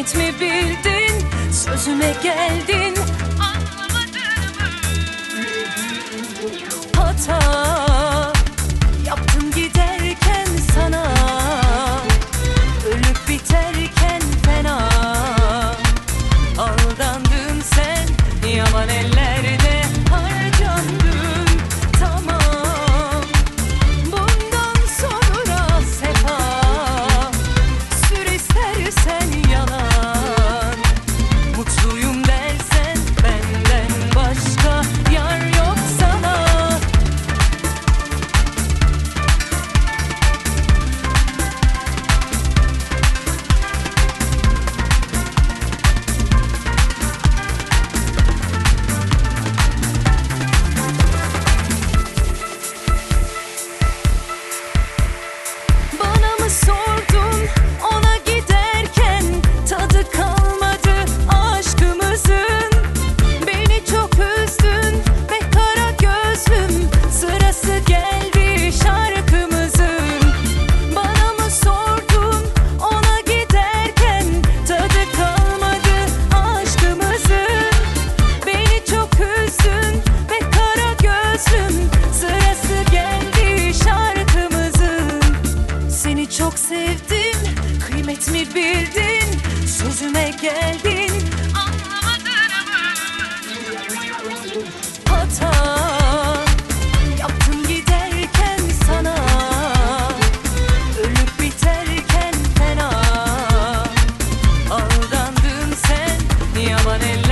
Kıymet mi bildin? Sözüme geldin sevdin Kıymetimi bildin? Sözüme geldin Anlamadın mı? Hata Yaptım giderken sana Ölüp biterken fena. Aldandım sen Yaman eller